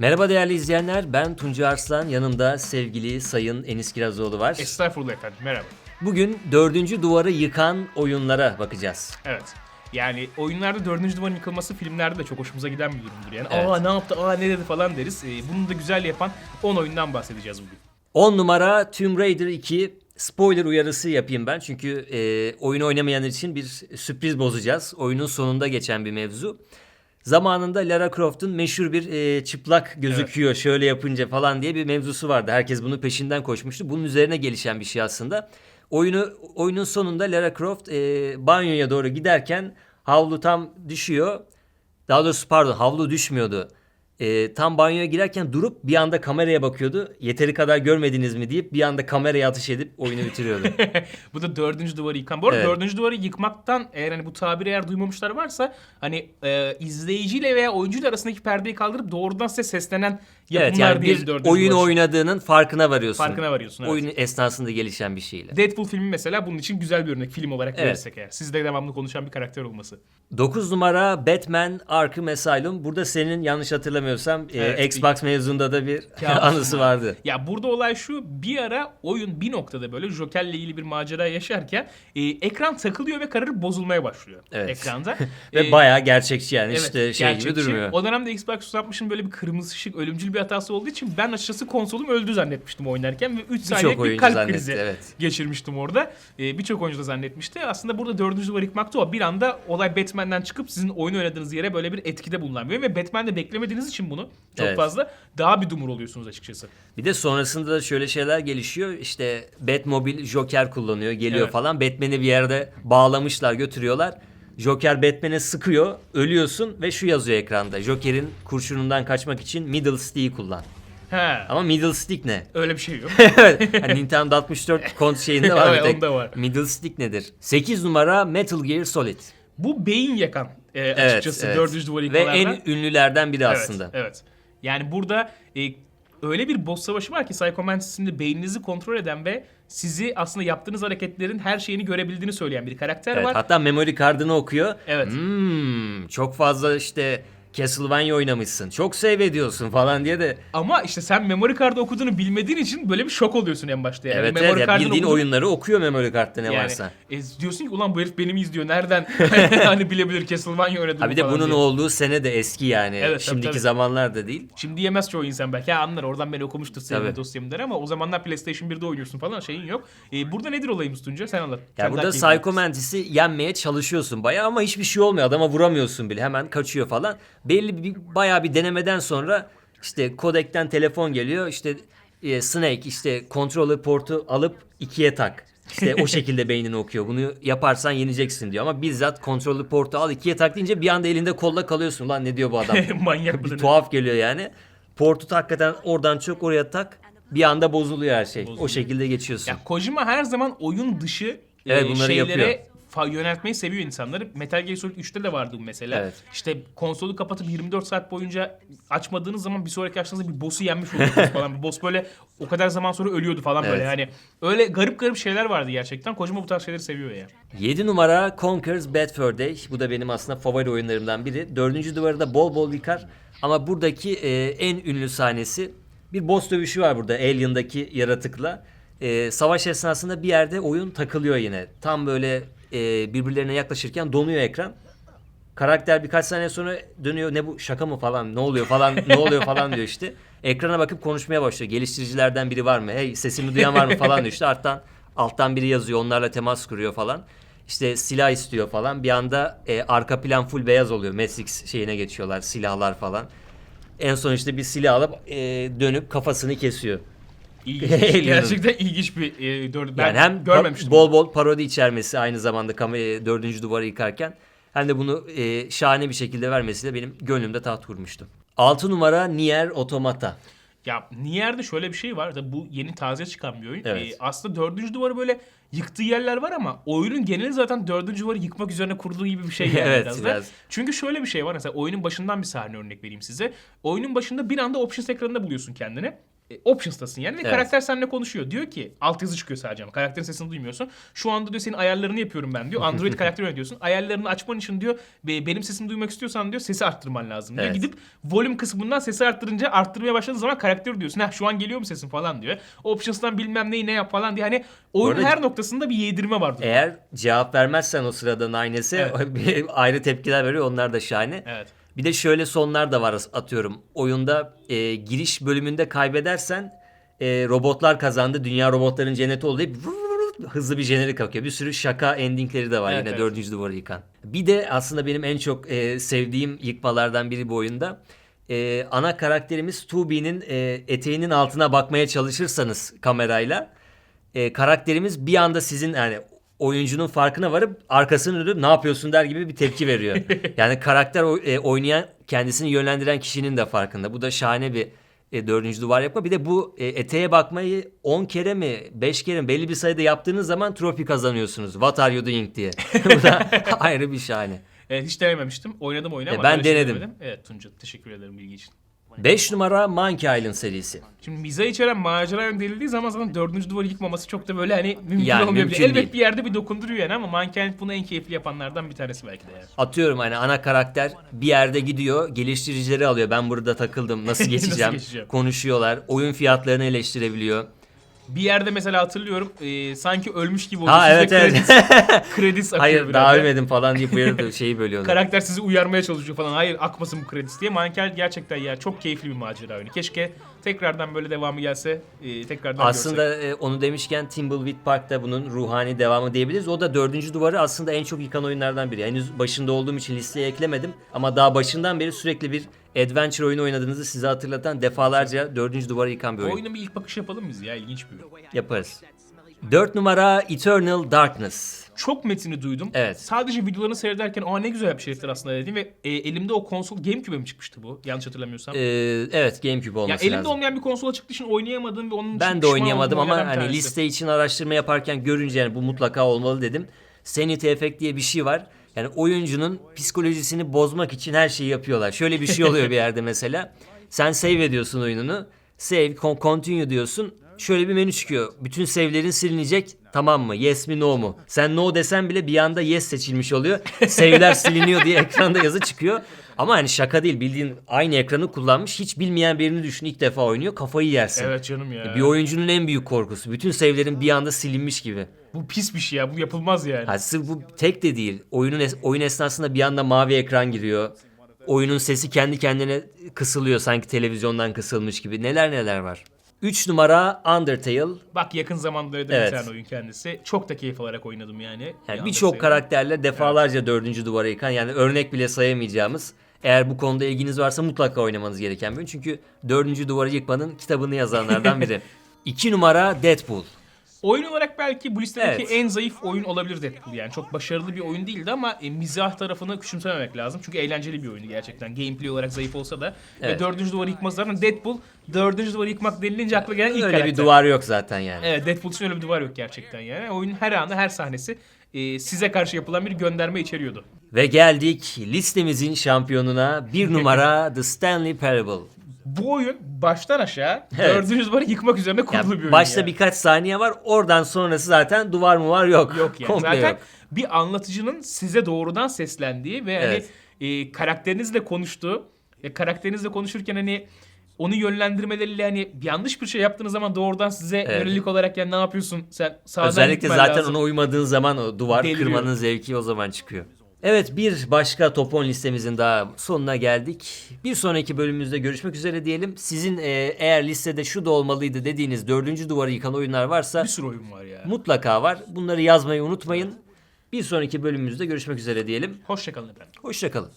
Merhaba değerli izleyenler, ben Tunca Arslan, yanımda sevgili Sayın Enis Kirazoğlu var. Estağfurullah efendim merhaba. Bugün dördüncü duvarı yıkan oyunlara bakacağız. Evet. Yani oyunlarda dördüncü duvarın yıkılması filmlerde de çok hoşumuza giden bir durumdur yani. Evet. Aa ne yaptı, aa ne dedi falan deriz. Ee, bunu da güzel yapan 10 oyundan bahsedeceğiz bugün. 10 numara Tomb Raider 2. Spoiler uyarısı yapayım ben çünkü e, oyunu oynamayanlar için bir sürpriz bozacağız. Oyunun sonunda geçen bir mevzu. Zamanında Lara Croft'un meşhur bir e, çıplak gözüküyor şöyle yapınca falan diye bir mevzusu vardı. Herkes bunun peşinden koşmuştu. Bunun üzerine gelişen bir şey aslında. Oyunu oyunun sonunda Lara Croft e, banyoya doğru giderken havlu tam düşüyor. Daha doğrusu pardon havlu düşmüyordu. E, tam banyoya girerken durup bir anda kameraya bakıyordu. Yeteri kadar görmediniz mi deyip bir anda kameraya atış edip oyunu bitiriyordu. bu da dördüncü duvarı yıkan. Bu arada Evet. dördüncü duvarı yıkmaktan eğer hani bu tabiri eğer duymamışlar varsa hani e, izleyiciyle veya oyuncuyla arasındaki perdeyi kaldırıp doğrudan size seslenen yapımlar evet yani diye bir oyun duvar. oynadığının farkına varıyorsun. Farkına varıyorsun, evet. Oyunun esnasında gelişen bir şeyle. Deadpool filmi mesela bunun için güzel bir örnek film olarak Evet. verirsek eğer. Sizde devamlı konuşan bir karakter olması. 9 numara Batman Arkham Asylum. Burada senin yanlış hatırlamıyorsam e, Evet, Xbox mevzunda da bir anısı var. vardı. Ya burada olay şu bir ara oyun bir noktada böyle Joker'le ilgili bir macera yaşarken e, ekran takılıyor ve kararıp bozulmaya başlıyor Evet. ekranda. Ve E, bayağı gerçekçi yani evet, işte şey gibi gerçekçi. durmuyor. O dönemde Xbox 360'ın böyle bir kırmızı ışık ölümcül bir hatası olduğu için ben açıkçası konsolum öldü zannetmiştim oynarken ve 3 saniyelik bir kalp zannetti, krizi evet. geçirmiştim orada. E, Birçok oyuncu da zannetmişti. Aslında burada dördüncü duvar yıkmakta o. Bir anda olay Batman'den çıkıp sizin oyun oynadığınız yere böyle bir etkide bulunan bir ve Batman'de beklemediğiniz için bunu çok Evet. fazla daha bir dumur oluyorsunuz açıkçası. Bir de sonrasında da şöyle şeyler gelişiyor. İşte Batmobile Joker kullanıyor, geliyor Evet. falan. Batman'i bir yerde bağlamışlar, götürüyorlar. Joker Batman'e sıkıyor, ölüyorsun ve şu yazıyor ekranda. Joker'in kurşunundan kaçmak için middle stick'i kullan. He. Ama middle stick ne? Öyle bir şey yok. Hani Nintendo 64 kont şeyinde var Evet, bir tek. onda var. Middle stick nedir? 8 numara Metal Gear Solid. Bu beyin yakan e, Evet, açıkçası evet. dördüncü duvarı Ve en ünlülerden biri Evet, aslında. Evet. Yani burada e, öyle bir boss savaşı var ki Psycho Mantis'inde beyninizi kontrol eden ve sizi aslında yaptığınız hareketlerin her şeyini görebildiğini söyleyen bir karakter Evet, var. hatta memory kartını okuyor. Evet. Hmm, çok fazla işte Castlevania oynamışsın. Çok save ediyorsun falan diye de. Ama işte sen memory kartı okuduğunu bilmediğin için böyle bir şok oluyorsun en başta. Yani evet, memory evet ya bildiğin okudun- oyunları okuyor memory kartta ne yani, varsa. e, diyorsun ki ulan bu herif beni mi izliyor? Nereden? hani bilebilir Castlevania oynadım Ha bir de bunun diye. olduğu sene de eski yani. Evet, tabii, Şimdiki tabii. zamanlarda değil. Şimdi yemez çoğu insan belki. Ha anlar oradan beni okumuştur Tabii. dosyamı der ama o zamanlar PlayStation 1'de oynuyorsun falan şeyin yok. Ee, burada nedir olayımız Tunca? Sen anlat. Ya Sen burada Psycho Mantis'i yenmeye çalışıyorsun bayağı ama hiçbir şey olmuyor. Adama vuramıyorsun bile. Hemen kaçıyor falan. Belli bir bayağı bir denemeden sonra işte kodekten telefon geliyor. İşte e, Snake işte controller portu alıp ikiye tak. İşte o şekilde beynini okuyor. Bunu yaparsan yeneceksin diyor. Ama bizzat controller portu al ikiye tak deyince bir anda elinde kolla kalıyorsun. Lan ne diyor bu adam? Manyak bir tuhaf geliyor yani. Portu tak hakikaten oradan çok oraya tak. Bir anda bozuluyor her şey. O Bozuluyor. şekilde geçiyorsun. Ya Kojima her zaman oyun dışı Evet, e, bunları şeylere yapıyor. Yöneltmeyi seviyor insanları. Metal Gear Solid 3'te de vardı bu mesela. Evet. İşte konsolu kapatıp 24 saat boyunca açmadığınız zaman bir sonraki açtığınızda bir boss'u yenmiş oluyorsunuz falan. Bir boss böyle o kadar zaman sonra ölüyordu falan böyle. Evet. Yani öyle garip garip şeyler vardı gerçekten. Kojima bu tarz şeyleri seviyor ya. 7 numara Conker's Bad Fur Day. Bu da benim aslında favori oyunlarımdan biri. Dördüncü duvarı da bol bol yıkar. Ama buradaki e, en ünlü sahnesi bir boss dövüşü var burada Alien'daki yaratıkla. E, savaş esnasında bir yerde oyun takılıyor yine. Tam böyle e, birbirlerine yaklaşırken donuyor ekran. Karakter birkaç saniye sonra dönüyor ne bu şaka mı falan ne oluyor falan ne oluyor falan diyor işte. Ekrana bakıp konuşmaya başlıyor. Geliştiricilerden biri var mı? Hey sesimi duyan var mı falan diyor işte. Alttan, alttan biri yazıyor onlarla temas kuruyor falan. İşte silah istiyor falan. Bir anda e, arka plan full beyaz oluyor. Matrix şeyine geçiyorlar silahlar falan. En son işte bir silah alıp e, dönüp kafasını kesiyor. İlginç. Alien'ın. Gerçekten ilginç bir e, dördü. Ben yani hem görmemiştim. bol bol parodi içermesi aynı zamanda kamera dördüncü duvarı yıkarken hem de bunu e, şahane bir şekilde vermesi de benim gönlümde taht kurmuştu. 6 numara Nier Automata. Ya Nier'de şöyle bir şey var. Tabii bu yeni taze çıkan bir oyun. Evet. Ee, aslında dördüncü duvarı böyle yıktığı yerler var ama oyunun geneli zaten dördüncü duvarı yıkmak üzerine kurduğu gibi bir şey yani Evet, biraz da. biraz. Çünkü şöyle bir şey var. Mesela oyunun başından bir sahne örnek vereyim size. Oyunun başında bir anda options ekranında buluyorsun kendini. E, options'tasın yani ve Evet. karakter seninle konuşuyor. Diyor ki altyazı çıkıyor sadece ama karakterin sesini duymuyorsun. Şu anda diyor senin ayarlarını yapıyorum ben diyor. Android karakteri yönetiyorsun. Ayarlarını açman için diyor "Be- benim sesimi duymak istiyorsan diyor sesi arttırman lazım diyor. Evet. Gidip volume kısmından sesi arttırınca arttırmaya başladığı zaman karakteri diyorsun. Ha şu an geliyor mu sesin falan diyor. Options'tan bilmem neyi ne yap falan diye. Hani oyunun arada- her noktasında bir yedirme vardır. Eğer cevap vermezsen o sırada aynesi Evet. ayrı tepkiler veriyor. Onlar da şahane. Evet. Bir de şöyle sonlar da var atıyorum. Oyunda e, giriş bölümünde kaybedersen e, robotlar kazandı. Dünya robotların cenneti oldu deyip hızlı bir jenerik akıyor. Bir sürü şaka endingleri de var Evet, yine evet. dördüncü duvarı yıkan. Bir de aslında benim en çok e, sevdiğim yıkmalardan biri bu oyunda. E, ana karakterimiz Tubi'nin e, eteğinin altına bakmaya çalışırsanız kamerayla e, karakterimiz bir anda sizin yani oyuncunun farkına varıp arkasını dönüp ne yapıyorsun der gibi bir tepki veriyor. yani karakter e, oynayan kendisini yönlendiren kişinin de farkında. Bu da şahane bir e, dördüncü duvar yapma. Bir de bu e, eteğe bakmayı 10 kere mi 5 kere mi belli bir sayıda yaptığınız zaman trofi kazanıyorsunuz. What are you doing diye. bu da ayrı bir şahane. Evet, hiç denememiştim. Oynadım oyunu E, ama ben böyle şey denedim. denemedim. Evet Tunca teşekkür ederim bilgi için. 5 numara Monkey Island serisi. Şimdi mizah içeren macera yönelildiği zaman zaten dördüncü duvarı yıkmaması çok da böyle hani mümkün Yani olmayabilir. mümkün Elbet değil. bir yerde bir dokunduruyor yani ama Mankind bunu en keyifli yapanlardan bir tanesi belki de yani. Atıyorum hani ana karakter bir yerde gidiyor, geliştiricileri alıyor. Ben burada takıldım, nasıl geçeceğim? geçeceğim? Konuşuyorlar, oyun fiyatlarını eleştirebiliyor. Bir yerde mesela hatırlıyorum e, sanki ölmüş gibi oluyor. Ha Size evet evet. Kredis, kredis akıyor Hayır daha da. ölmedim falan diye buyurdu şeyi bölüyorlar. Karakter sizi uyarmaya çalışıyor falan. Hayır akmasın bu kredis diye. Mankind gerçekten ya çok keyifli bir macera oyunu. Keşke tekrardan böyle devamı gelse. E, tekrardan görsek. Aslında e, onu demişken Thimbleweed Park da bunun ruhani devamı diyebiliriz. O da dördüncü duvarı aslında en çok yıkan oyunlardan biri. Henüz başında olduğum için listeye eklemedim. Ama daha başından beri sürekli bir adventure oyunu oynadığınızı size hatırlatan defalarca dördüncü duvarı yıkan bir oyun. oyuna bir ilk bakış yapalım biz ya. ilginç bir oyun. Yaparız. Dört numara Eternal Darkness. Çok metini duydum. Evet. Sadece videolarını seyrederken aa ne güzel bir şeydir aslında dedim ve e, elimde o konsol Gamecube'e mi çıkmıştı bu? Yanlış hatırlamıyorsam. Ee, evet GameCube ya olması elimde lazım. olmayan bir konsola çıktığı için oynayamadığım ve onun için Ben de oynayamadım ama hani tanesi. liste için araştırma yaparken görünce yani bu mutlaka olmalı dedim. Sanity Effect diye bir şey var. Yani oyuncunun psikolojisini bozmak için her şeyi yapıyorlar. Şöyle bir şey oluyor bir yerde mesela. Sen save ediyorsun oyununu. Save, con- continue diyorsun. Şöyle bir menü çıkıyor. Bütün save'lerin silinecek. Tamam mı? Yes mi no mu? Sen no desen bile bir anda yes seçilmiş oluyor. Save'ler siliniyor diye ekranda yazı çıkıyor. Ama hani şaka değil. Bildiğin aynı ekranı kullanmış. Hiç bilmeyen birini düşün. ilk defa oynuyor. Kafayı yersin. Evet canım ya. Bir oyuncunun en büyük korkusu. Bütün save'lerin bir anda silinmiş gibi. Bu pis bir şey ya. Bu yapılmaz yani. Ha, sırf bu tek de değil. Oyunun es- oyun esnasında bir anda mavi ekran giriyor. Oyunun sesi kendi kendine kısılıyor sanki televizyondan kısılmış gibi. Neler neler var. 3 numara Undertale. Bak yakın zamanda öyle Evet. bir tane oyun kendisi. Çok da keyif alarak oynadım yani. Yani Bir birçok karakterle defalarca dördüncü duvara yıkan yani örnek bile sayamayacağımız eğer bu konuda ilginiz varsa mutlaka oynamanız gereken bir oyun. Çünkü dördüncü duvarı yıkmanın kitabını yazanlardan biri. 2 numara Deadpool. Oyun olarak belki bu listedeki Evet. en zayıf oyun olabilir Deadpool yani. Çok başarılı bir oyun değildi ama e, mizah tarafını küçümsememek lazım. Çünkü eğlenceli bir oyundu gerçekten. Gameplay olarak zayıf olsa da. Evet. Ve dördüncü duvarı yıkması zaten Deadpool dördüncü duvarı yıkmak denilince akla gelen ilk Öyle karakter. bir duvar yok zaten yani. Evet Deadpool için öyle bir duvar yok gerçekten yani. Oyunun her anı her sahnesi e, size karşı yapılan bir gönderme içeriyordu. Ve geldik listemizin şampiyonuna bir numara The Stanley Parable. Bu oyun baştan aşağı Evet. dördüncü duvarı yıkmak üzerine Ya kurulu bir oyun başta yani. birkaç saniye var. Oradan sonrası zaten duvar mı var yok. Yok yani. Komple Zaten yok. bir anlatıcının size doğrudan seslendiği ve Evet. hani e, karakterinizle konuştuğu, e, karakterinizle konuşurken hani onu yönlendirmeleriyle hani yanlış bir şey yaptığınız zaman doğrudan size Evet. yönelik olarak yani ne yapıyorsun sen sağdan Özellikle zaten lazım. ona uymadığın zaman o duvar Deliriyor. kırmanın zevki o zaman çıkıyor. Evet bir başka top 10 listemizin daha sonuna geldik. Bir sonraki bölümümüzde görüşmek üzere diyelim. Sizin e, eğer listede şu da olmalıydı dediğiniz dördüncü duvarı yıkan oyunlar varsa bir sürü oyun var ya. mutlaka var. Bunları yazmayı unutmayın. Bir sonraki bölümümüzde görüşmek üzere diyelim. Hoşçakalın efendim. Hoşçakalın.